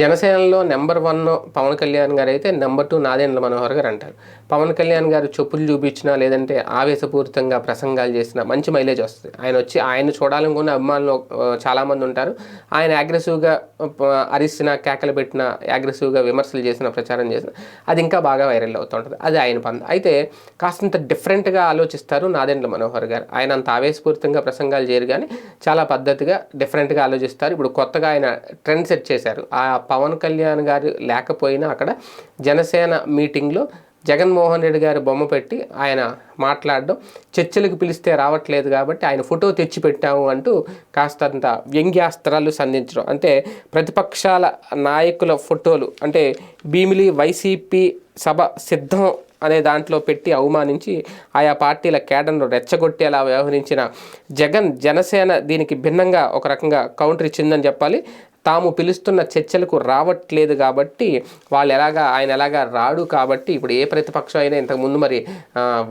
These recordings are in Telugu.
జనసేనలో నెంబర్ వన్ పవన్ కళ్యాణ్ గారు అయితే నెంబర్ టూ నాదేంద్ర మనోహర్ గారు అంటారు. పవన్ కళ్యాణ్ గారు చెప్పులు చూపించినా లేదంటే ఆవేశపూరితంగా ప్రసంగాలు చేసినా మంచి మైలేజ్ వస్తుంది. ఆయన వచ్చి ఆయన చూడాలనుకున్న అభిమానులు చాలామంది ఉంటారు. ఆయన అగ్రెసివ్గా అరిసిన కేకలు పెట్టిన అగ్రెసివ్గా విమర్శలు చేసిన ప్రచారం చేసిన అది ఇంకా బాగా వైరల్ అవుతుంటుంది అది ఆయన పని అయితే కాస్తంత డిఫరెంట్గా ఆలోచిస్తారు నాదెండ్ల మనోహర్ గారు. ఆయన అంత ఆవేశపూరితంగా ప్రసంగాలు చేయరు కానీ చాలా పద్ధతిగా డిఫరెంట్గా ఆలోచిస్తారు. ఇప్పుడు కొత్తగా ఆయన ట్రెండ్ సెట్ చేశారు. ఆ పవన్ కళ్యాణ్ గారు లేకపోయినా అక్కడ జనసేన మీటింగ్లో జగన్మోహన్ రెడ్డి గారి బొమ్మ పెట్టి ఆయన మాట్లాడడం చర్చలకు పిలిస్తే రావట్లేదు కాబట్టి ఆయన ఫోటో తెచ్చి పెట్టాము అంటూ కాస్తంత వ్యంగ్యాస్త్రాలు సంధించడం. అంటే ప్రతిపక్షాల నాయకుల ఫోటోలు అంటే భీమిలి వైసీపీ సభ సిద్ధం అనే దాంట్లో పెట్టి అవమానించి ఆయా పార్టీల కేడర్ను రెచ్చగొట్టేలా వ్యవహరించిన జగన్ జనసేన దీనికి భిన్నంగా ఒక రకంగా కౌంటర్ ఇచ్చిందని చెప్పాలి. తాము పిలుస్తున్న చర్చలకు రావట్లేదు కాబట్టి వాళ్ళు ఎలాగా ఆయన ఎలాగా రాడు కాబట్టి ఇప్పుడు ఏ ప్రతిపక్షం అయినా ఇంతకుముందు మరి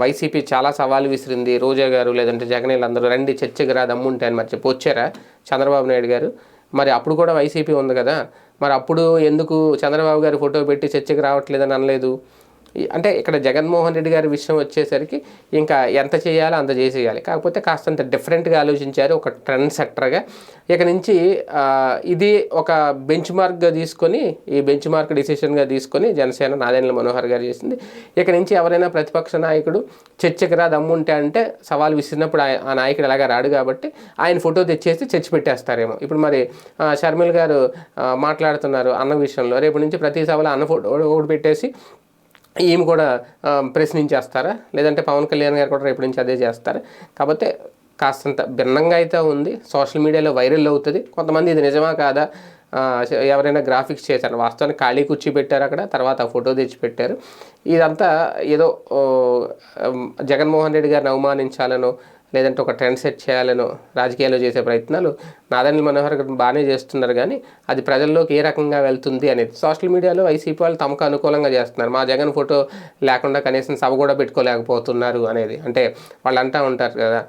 వైసీపీ చాలా సవాలు విసిరింది. రోజా గారు లేదంటే జగన్ వీళ్ళందరూ రండి చర్చకు రా దమ్ముంటే అని మరి చెప్పి వచ్చారా చంద్రబాబు నాయుడు గారు? మరి అప్పుడు కూడా వైసీపీ ఉంది కదా. మరి అప్పుడు ఎందుకు చంద్రబాబు గారి ఫోటో పెట్టి చర్చకు రావట్లేదని అనలేదు? అంటే ఇక్కడ జగన్మోహన్ రెడ్డి గారి విషయం వచ్చేసరికి ఇంకా ఎంత చేయాలో అంత చేసేయాలి. కాకపోతే కాస్తంత డిఫరెంట్గా ఆలోచించారు ఒక ట్రెండ్ సెక్టర్గా ఇక నుంచి ఇది ఒక బెంచ్ మార్క్గా తీసుకొని ఈ బెంచ్ మార్క్ డిసిషన్గా తీసుకొని జనసేన నాదెండ్ల మనోహర్ గారు చేసింది. ఇక నుంచి ఎవరైనా ప్రతిపక్ష నాయకుడు చర్చకి రా దమ్ముంటే అంటే సవాల్ విసిరినప్పుడు ఆయ- ఆ నాయకుడు ఎలాగా రాడు కాబట్టి ఆయన ఫోటో తెచ్చేసి చర్చ పెట్టేస్తారేమో. ఇప్పుడు మరి షర్మిల్ గారు మాట్లాడుతున్నారు అన్న విషయంలో. రేపు నుంచి ప్రతి సభలో అన్న ఫోటో ఒకటి పెట్టేసి ఈమె కూడా ప్రశ్నించేస్తారా? లేదంటే పవన్ కళ్యాణ్ గారు కూడా రేపు నుంచి అదే చేస్తారా? కాకపోతే కాస్తంత భిన్నంగా అయితే ఉంది. సోషల్ మీడియాలో వైరల్ అవుతుంది. కొంతమంది ఇది నిజమా కాదా? ఎవరైనా గ్రాఫిక్స్ చేశారు. వాస్తవానికి ఖాళీ కుర్చీ పెట్టారు అక్కడ. తర్వాత ఆ ఫోటో తెచ్చి పెట్టారు ఇదంతా ఏదో జగన్మోహన్ రెడ్డి గారిని అవమానించాలనో లేదంటే ఒక ట్రెండ్ సెట్ చేయాలనో రాజకీయాల్లో చేసే ప్రయత్నాలు నాదని మనోహర్ బాగానే చేస్తున్నారు కానీ అది ప్రజల్లోకి ఏ రకంగా వెళ్తుంది అనేది. సోషల్ మీడియాలో వైసీపీ వాళ్ళు తమకు అనుకూలంగా చేస్తున్నారు. మా జగన్ ఫోటో లేకుండా కనీసం సభ కూడా పెట్టుకోలేకపోతున్నారు అనేది. అంటే వాళ్ళు అంటూ ఉంటారు కదా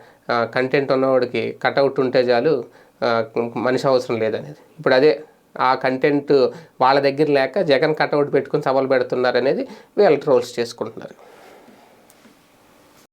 కంటెంట్ ఉన్నవాడికి కటౌట్ ఉంటే చాలు మనిషి అవసరం లేదనేది. ఇప్పుడు అదే ఆ కంటెంట్ వాళ్ళ దగ్గర లేక జగన్ కటౌట్ పెట్టుకుని సభలు పెడుతున్నారు అనేది వీళ్ళు ట్రోల్స్ చేసుకుంటున్నారు.